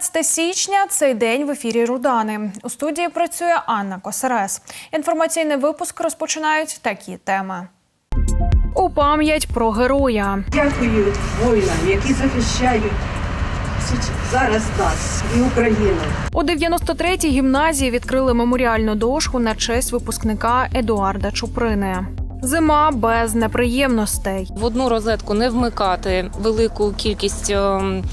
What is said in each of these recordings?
17 січня цей день в ефірі Рудани. У студії працює Анна Косарес. Інформаційний випуск розпочинають такі теми. У пам'ять про героя. Дякую воїнам, які захищають січ- зараз нас і Україну. У 93-й гімназії відкрили меморіальну дошку на честь випускника Едуарда Чуприни. Зима без неприємностей. В одну розетку не вмикати велику кількість ем,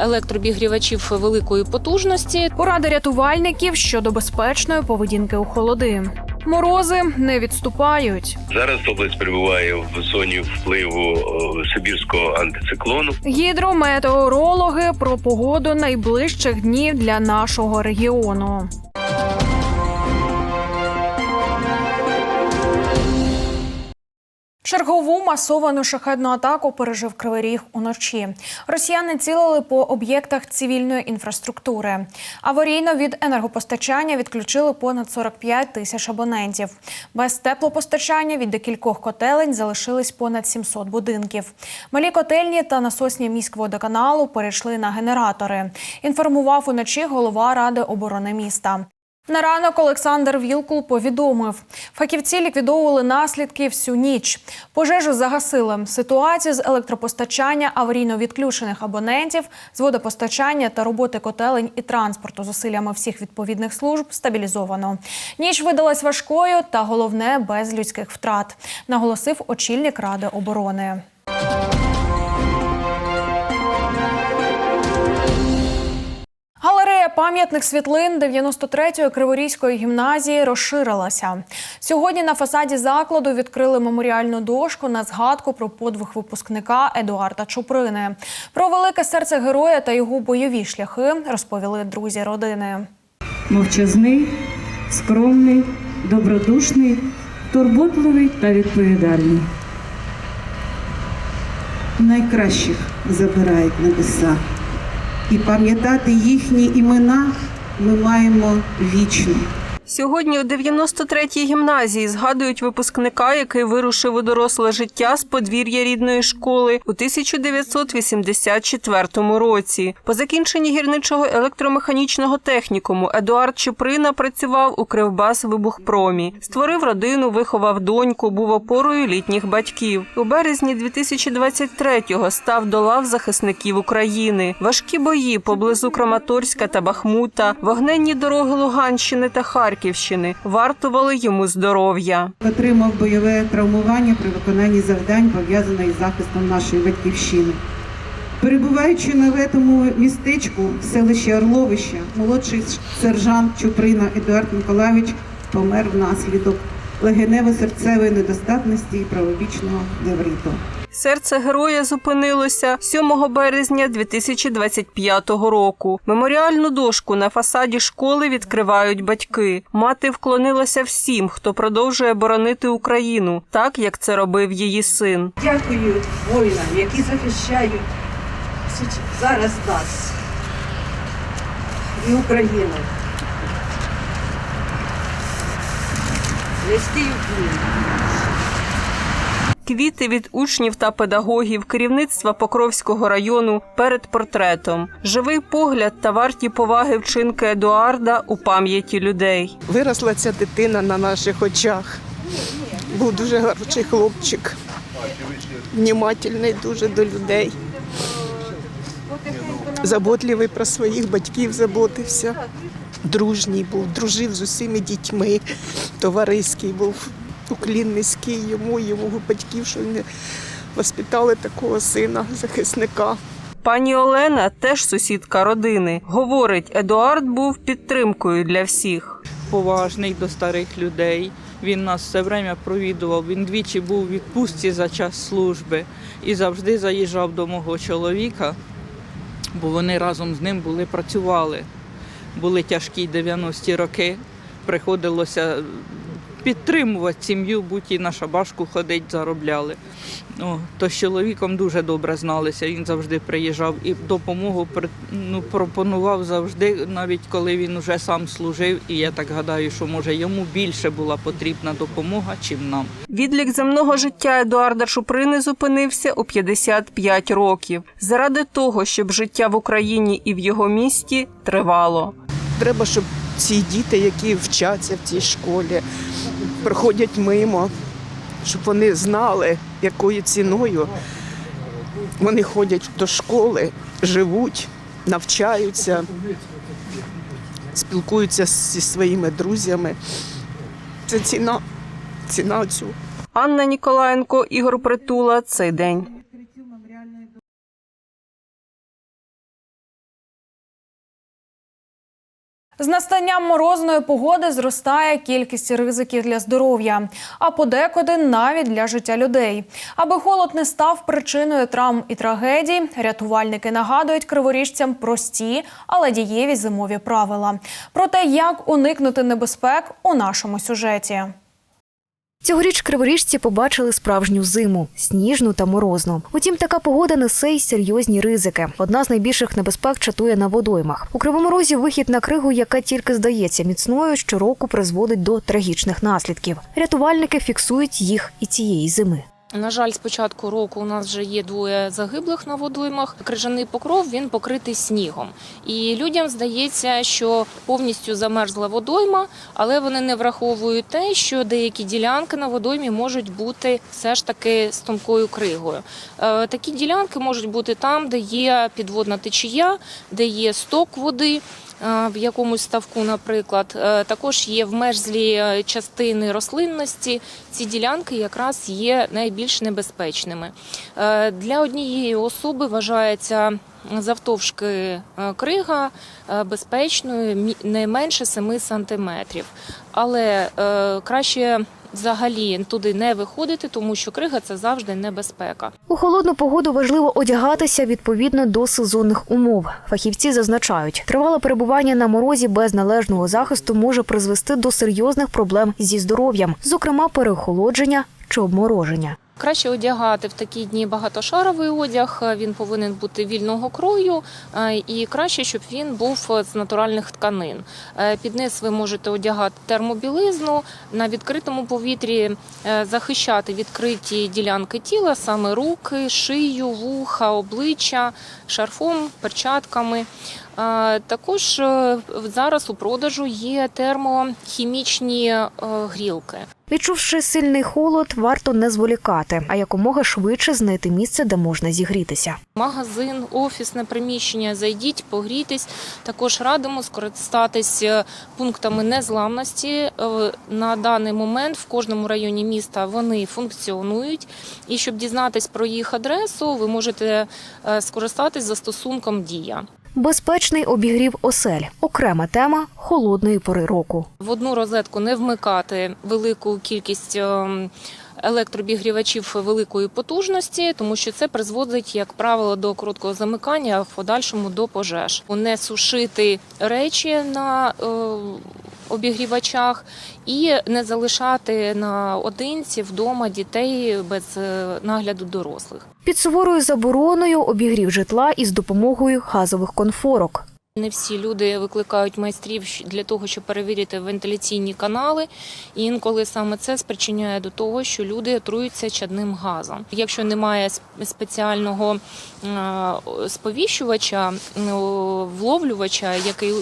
електробігрівачів великої потужності. Поради рятувальників щодо безпечної поведінки у холоди. Морози не відступають. Зараз область перебуває в зоні впливу е, сибірського антициклону. Гідрометеорологи про погоду найближчих днів для нашого регіону. Чергову масовану шахедну атаку пережив Кривий Ріг уночі. Росіяни цілили по об'єктах цивільної інфраструктури. Аварійно від енергопостачання відключили понад 45 тисяч абонентів. Без теплопостачання від декількох котелень залишились понад 700 будинків. Малі котельні та насосні міськводоканалу перейшли на генератори. Інформував уночі голова ради оборони міста. На ранок Олександр Вілкул повідомив, фахівці ліквідовували наслідки всю ніч. Пожежу загасили. Ситуацію з електропостачання аварійно відключених абонентів, з водопостачання та роботи котелень і транспорту зусиллями всіх відповідних служб стабілізовано. Ніч видалась важкою та головне без людських втрат, наголосив очільник ради оборони. Пам'ятних світлин 93-ї Криворізької гімназії розширилася. Сьогодні на фасаді закладу відкрили меморіальну дошку на згадку про подвиг випускника Едуарда Чуприни. Про велике серце героя та його бойові шляхи розповіли друзі родини. мовчазний, скромний, добродушний, турботливий та відповідальний. найкращих забирають небеса. І пам'ятати їхні імена ми маємо вічно. Сьогодні у 93-й гімназії згадують випускника, який вирушив у доросле життя з подвір'я рідної школи у 1984 році. По закінченні гірничого електромеханічного технікуму Едуард Чуприна працював у Кривбас Вибухпромі. Створив родину, виховав доньку, був опорою літніх батьків. У березні 2023-го став до лав захисників України. Важкі бої поблизу Краматорська та Бахмута, вогненні дороги Луганщини та Харківщини вартували йому здоров'я. Отримав бойове травмування при виконанні завдань, пов'язаних із захистом нашої батьківщини. Перебуваючи на ветому містечку в селищі Орловища, молодший сержант Чуприна Едуард Миколаївич помер внаслідок легенево-серцевої недостатності і правобічного невриту. Серце героя зупинилося 7 березня 2025 року. Меморіальну дошку на фасаді школи відкривають батьки. Мати вклонилася всім, хто продовжує боронити Україну, так як це робив її син. Дякую воїнам, які захищають зараз нас і Україну. Їм. Квіти від учнів та педагогів керівництва Покровського району перед портретом. Живий погляд та варті поваги вчинки Едуарда у пам'яті людей. Виросла ця дитина на наших очах. Був дуже гарний хлопчик, внімательний дуже до людей. Заботливий про своїх батьків заботився. Дружній був, дружив з усіма дітьми, товариський був, уклін низький йому, йому батьків, що не воспитали такого сина, захисника. Пані Олена, теж сусідка родини, говорить, Едуард був підтримкою для всіх. поважний до старих людей. Він нас все время провідував. Він двічі був у відпустці за час служби і завжди заїжджав до мого чоловіка, бо вони разом з ним були працювали. Були тяжкі 90-ті роки. Приходилося підтримувати сім'ю, будь і на шабашку ходить, заробляли. Ну, то з чоловіком дуже добре зналися. Він завжди приїжджав і допомогу ну, пропонував завжди, навіть коли він вже сам служив. І я так гадаю, що може йому більше була потрібна допомога, чим нам. Відлік земного життя Едуарда Чуприни зупинився у 55 років. Заради того, щоб життя в Україні і в його місті тривало. Треба, щоб ці діти, які вчаться в цій школі, проходять мимо, щоб вони знали, якою ціною вони ходять до школи, живуть, навчаються, спілкуються зі своїми друзями. Це ціна, ціна цю. Анна Ніколаєнко, Ігор Притула. Цей день. З настанням морозної погоди зростає кількість ризиків для здоров'я, а подекуди навіть для життя людей. Аби холод не став причиною травм і трагедій, рятувальники нагадують криворіжцям прості, але дієві зимові правила. Про те, як уникнути небезпек у нашому сюжеті. Цьогоріч криворіжці побачили справжню зиму сніжну та морозну. Утім, така погода несе й серйозні ризики. Одна з найбільших небезпек чатує на водоймах. У кривому розі вихід на кригу, яка тільки здається міцною, щороку призводить до трагічних наслідків. Рятувальники фіксують їх і цієї зими. На жаль, з початку року у нас вже є двоє загиблих на водоймах. Крижаний покров він покритий снігом. І людям здається, що повністю замерзла водойма, але вони не враховують те, що деякі ділянки на водоймі можуть бути все ж таки з тонкою кригою. Е, Такі ділянки можуть бути там, де є підводна течія, де є сток води. е, В якомусь ставку, наприклад, Е, також є вмерзлі е, частини рослинності. Ці ділянки якраз є найбільш небезпечними. Е, Для однієї особи вважається завтовшки е, крига е, безпечною не менше 7 сантиметрів. Але краще взагалі туди не виходити, тому що крига це завжди небезпека. У холодну погоду важливо одягатися відповідно до сезонних умов. Фахівці зазначають, тривале перебування на морозі без належного захисту може призвести до серйозних проблем зі здоров'ям, зокрема переохолодження чи обмороження. Краще одягати в такі дні багатошаровий одяг. Він повинен бути вільного крою, е, і краще, щоб він був з натуральних тканин. Е, Під низ ви можете одягати термобілизну на відкритому повітрі, е, захищати відкриті ділянки тіла, саме руки, шию, вуха, обличчя, шарфом, перчатками. Е, Також е, зараз у продажу є термохімічні е, грілки. Відчувши сильний холод, варто не зволікати, а якомога швидше знайти місце, де можна зігрітися. Магазин, офісне приміщення, зайдіть, погрійтесь. Також радимо скористатись е, пунктами незламності. На даний момент в кожному районі міста вони функціонують. І щоб дізнатись про їх адресу, ви можете скористатись застосунком Дія. Безпечний обігрів осель окрема тема холодної пори року. В одну розетку не вмикати велику кількість ем, електробігрівачів великої потужності, тому що це призводить, як правило, до короткого замикання, а в подальшому до пожеж. Не сушити речі на е, обігрівачах і не залишати наодинці вдома дітей без е, нагляду дорослих. Під суворою забороною обігрів житла із допомогою газових конфорок. Не всі люди викликають майстрів для того, щоб перевірити вентиляційні канали. І інколи саме це спричиняє до того, що люди отруються чадним газом. Якщо немає спеціального е, сповіщувача, вловлювача, який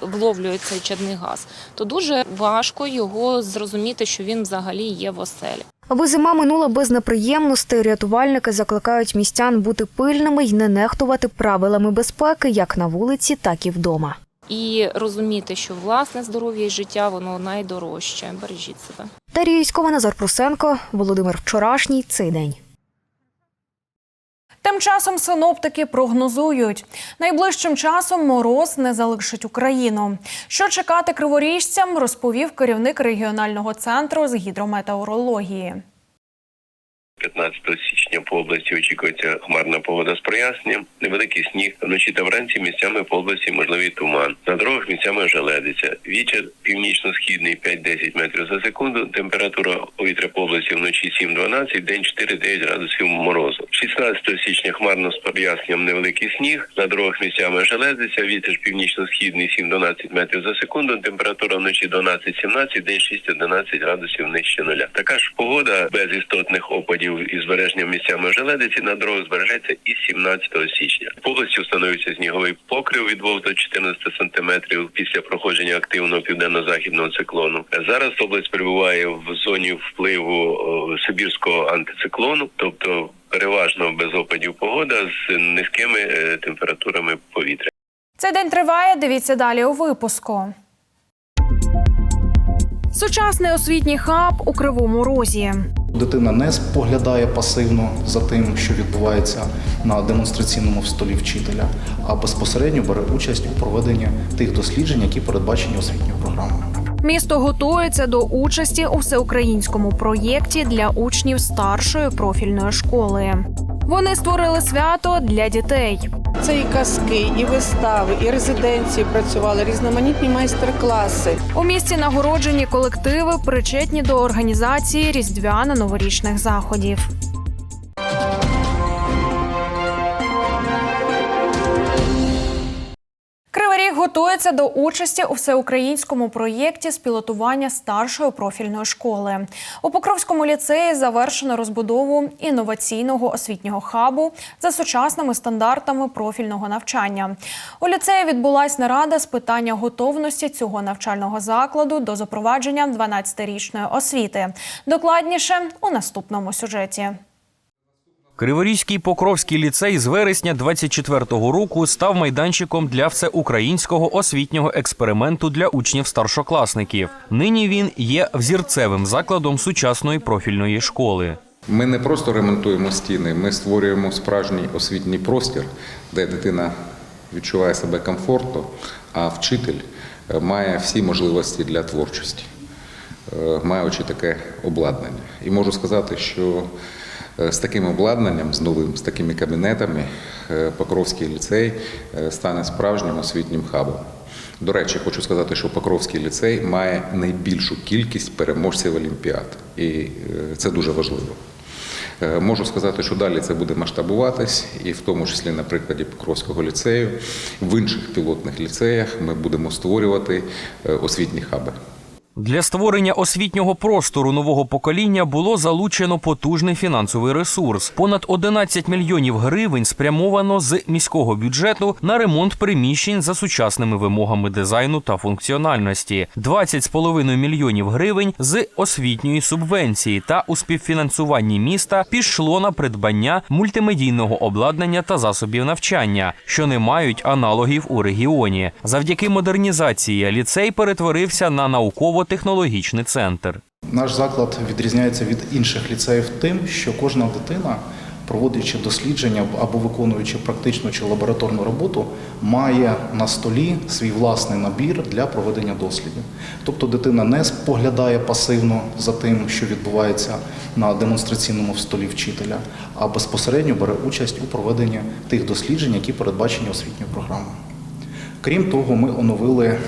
вловлює цей чадний газ, то дуже важко його зрозуміти, що він взагалі є в оселі. Аби зима минула без неприємностей, рятувальники закликають містян бути пильними й не нехтувати правилами безпеки як на вулиці, так і вдома. І розуміти, що власне здоров'я і життя воно найдорожче. Бережіть себе. Дарія Юськова, Назар Прусенко, Володимир Вчорашній. Цей день. Тим часом синоптики прогнозують, найближчим часом мороз не залишить Україну. Що чекати криворіжцям, розповів керівник регіонального центру з гідрометеорології. 15 січня по області очікується хмарна погода з проясненням, невеликий сніг. Вночі та вранці місцями по області можливий туман. На дорогах місцями желедиться. Вітер північно-східний 5-10 метрів за секунду. Температура повітря по області вночі 7-12, день 4-9 градусів морозу. 16 січня хмарно з проясненням невеликий сніг. На дорогах місцями желедиться. Вітер північно-східний 7-12 метрів за секунду. Температура вночі 12-17, день 6-11 градусів нижче нуля. Така ж погода без істотних опадів із збереженням місцями желедиці на дорогах збережеться і 17 січня. В області встановиться сніговий покрив від 2 до 14 сантиметрів після проходження активного південно-західного циклону. Зараз область перебуває в зоні впливу сибірського антициклону, тобто переважно без опадів погода з низькими е, температурами повітря. Цей день триває. Дивіться далі у випуску. Сучасний освітній хаб у Кривому Розі. Дитина не споглядає пасивно за тим, що відбувається на демонстраційному столі вчителя, а безпосередньо бере участь у проведенні тих досліджень, які передбачені освітньою програмою. Місто готується до участі у всеукраїнському проєкті для учнів старшої профільної школи. Вони створили свято для дітей. Це і казки, і вистави, і резиденції працювали, різноманітні майстер-класи. У місті нагороджені колективи, причетні до організації різдвяно-новорічних заходів. Готується до участі у всеукраїнському проєкті з пілотування старшої профільної школи. У Покровському ліцеї завершено розбудову інноваційного освітнього хабу за сучасними стандартами профільного навчання. У ліцеї відбулась нарада з питання готовності цього навчального закладу до запровадження 12-річної освіти. Докладніше у наступному сюжеті. Криворізький Покровський ліцей з вересня 24-го року став майданчиком для всеукраїнського освітнього експерименту для учнів старшокласників. Нині він є взірцевим закладом сучасної профільної школи. Ми не просто ремонтуємо стіни, ми створюємо справжній освітній простір, де дитина відчуває себе комфортно, а вчитель е, має всі можливості для творчості, е, маючи таке обладнання. І можу сказати, що з таким обладнанням, з новим, з такими кабінетами, е, Покровський ліцей е, стане справжнім освітнім хабом. До речі, хочу сказати, що Покровський ліцей має найбільшу кількість переможців Олімпіад, і е, це дуже важливо. Е, Можу сказати, що далі це буде масштабуватись, і в тому числі на прикладі Покровського ліцею, в інших пілотних ліцеях ми будемо створювати е, освітні хаби. Для створення освітнього простору нового покоління було залучено потужний фінансовий ресурс. Понад 11 мільйонів гривень спрямовано з міського бюджету на ремонт приміщень за сучасними вимогами дизайну та функціональності, 20,5 мільйонів гривень з освітньої субвенції та у співфінансуванні міста пішло на придбання мультимедійного обладнання та засобів навчання, що не мають аналогів у регіоні. Завдяки модернізації ліцей перетворився на науково-технологічний центр. Наш заклад відрізняється від інших ліцеїв тим, що кожна дитина, проводячи дослідження або виконуючи практичну чи лабораторну роботу, має на столі свій власний набір для проведення дослідів. Тобто дитина не споглядає пасивно за тим, що відбувається на демонстраційному столі вчителя, а безпосередньо бере участь у проведенні тих досліджень, які передбачені освітньою програмою. Крім того, ми оновили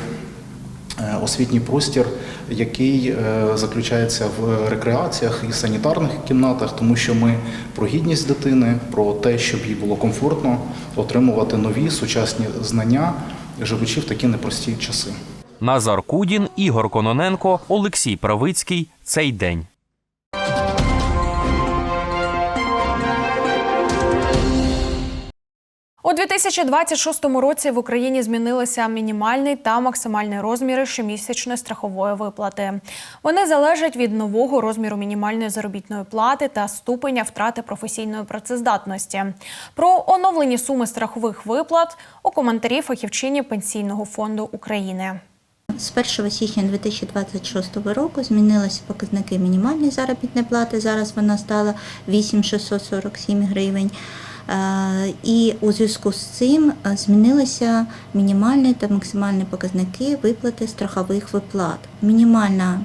освітній простір, який е, заключається в рекреаціях і санітарних кімнатах, тому що ми про гідність дитини, про те, щоб їй було комфортно отримувати нові сучасні знання, живучи в такі непрості часи. Назар Кудін, Ігор Кононенко, Олексій Правицький. Цей день. У 2026 році в Україні змінилися мінімальний та максимальний розміри щомісячної страхової виплати. Вони залежать від нового розміру мінімальної заробітної плати та ступеня втрати професійної працездатності. Про оновлені суми страхових виплат у коментарі фахівчині Пенсійного фонду України. З 1 січня 2026 року змінилися показники мінімальної заробітної плати. Зараз вона стала 8,647 гривень. Е, І у зв'язку з цим е, змінилися мінімальні та максимальні показники виплати страхових виплат. Мінімальна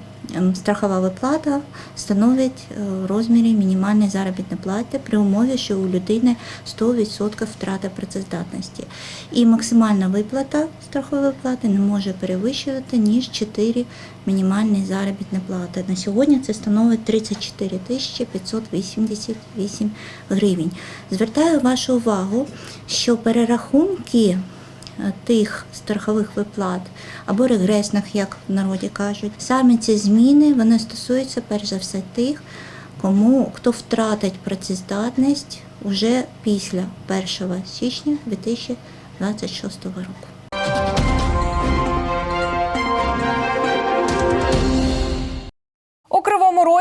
страхова виплата становить е, в розмірі мінімальної заробітної плати при умові, що у людини 100% втрата працездатності. І максимальна виплата страхової виплати не може перевищувати ніж 4 мінімальні заробітні плати. На сьогодні це становить 34 тисячі 588 гривень. Звертаю вашу увагу, що перерахунки е, тих страхових виплат або регресних, як в народі кажуть, саме ці зміни вони стосуються перш за все тих, кому хто втратить працездатність уже після 1 січня 2026 року.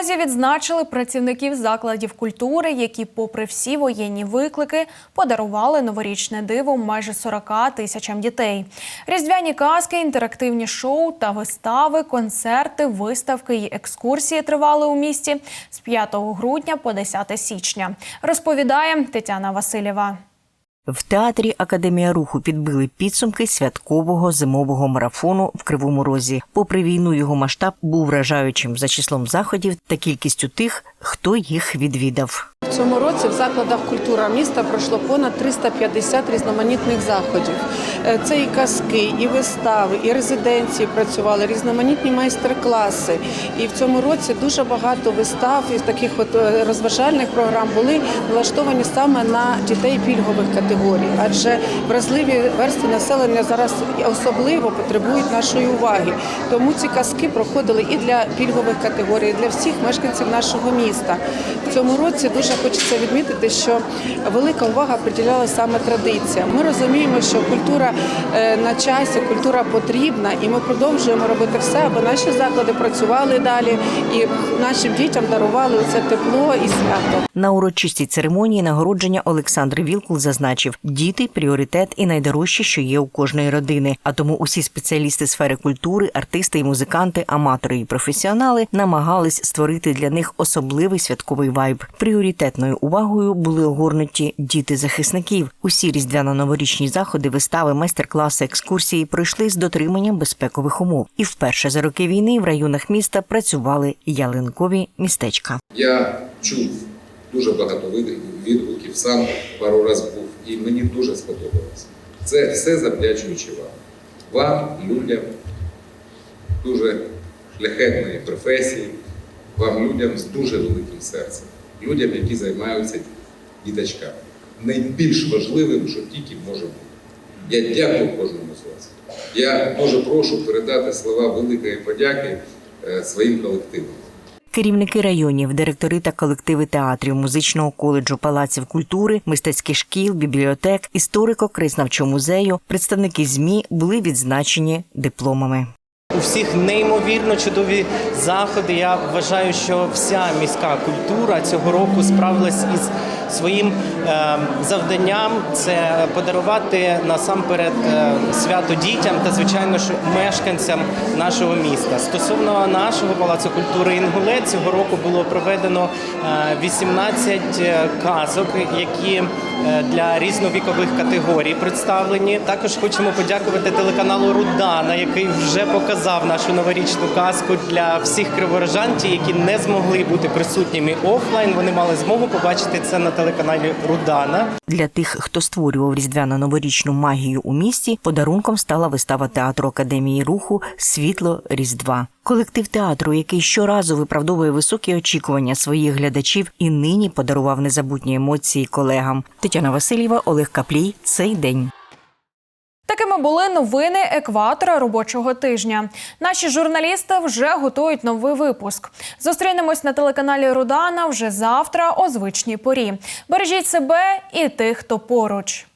Кривому відзначили працівників закладів культури, які, попри всі воєнні виклики, подарували новорічне диво майже 40 тисячам дітей. Різдвяні казки, інтерактивні шоу та вистави, концерти, виставки і екскурсії тривали у місті з 5 грудня по 10 січня. Розповідає Тетяна Васильєва. В театрі Академія руху підбили підсумки святкового зимового марафону в Кривому Розі. Попри війну, його масштаб був вражаючим за числом заходів та кількістю тих, хто їх відвідав. В цьому році в закладах культура міста пройшло понад 350 різноманітних заходів. Е, Це і казки, і вистави, і резиденції працювали, різноманітні майстер-класи. І в цьому році дуже багато вистав і таких от е, розважальних програм були влаштовані саме на дітей пільгових категорій, адже вразливі верстви населення зараз особливо потребують нашої уваги. Тому ці казки проходили і для пільгових категорій, і для всіх мешканців нашого міста. В цьому році дуже хочеться відмітити, що велика увага приділяла саме традиціям. Ми розуміємо, що культура е, на часі, культура потрібна, і ми продовжуємо робити все, аби наші заклади працювали далі і нашим дітям дарували це тепло і свято. На урочистій церемонії нагородження Олександр Вілкул зазначив: діти пріоритет і найдорожче, що є у кожної родини. А тому усі спеціалісти сфери культури, артисти і музиканти, аматори і професіонали намагались створити для них особливий святковий вайб. Пріоритетною увагою були огорнуті діти захисників. Усі різдвяно-новорічні заходи, вистави, майстер-класи, екскурсії пройшли з дотриманням безпекових умов. І вперше за роки війни в районах міста працювали ялинкові містечка. Я чув дуже багато відгуків, сам пару разів був, і мені дуже сподобалось. Це все завдячуючи вам. Вам, людям дуже шляхетної професії, вам людям з дуже великим серцем, людям, які займаються діточками. Найбільш важливим, що тільки може бути. Я дякую кожному з вас. Я дуже прошу передати слова великої подяки е, своїм колективам. Керівники районів, директори та колективи театрів, музичного коледжу, палаців культури, мистецьких шкіл, бібліотек, історико-краєзнавчого музею, представники змі були відзначені дипломами. У всіх неймовірно чудові заходи. Я вважаю, що вся міська культура цього року справилась із своїм е, завданням. Це подарувати насамперед е, свято дітям та, звичайно ж, мешканцям нашого міста. Стосовно нашого палацу культури Інгулець, цього року було проведено е, 18 казок, які е, для різновікових категорій представлені. Також хочемо подякувати телеканалу Рудана, який вже показав нашу новорічну казку для всіх криворожан, ті, які не змогли бути присутніми офлайн. Вони мали змогу побачити це на телеканалі Рудана. Для тих, хто створював різдвяно-новорічну магію у місті, подарунком стала вистава театру Академії руху Світло Різдва. Колектив театру, який щоразу виправдовує високі очікування своїх глядачів, і нині подарував незабутні емоції колегам. Тетяна Васильєва, Олег Каплій. Цей день. Такими були новини екватора робочого тижня. Наші журналісти вже готують новий випуск. Зустрінемось на телеканалі Рудана вже завтра о звичній порі. Бережіть себе і тих, хто поруч.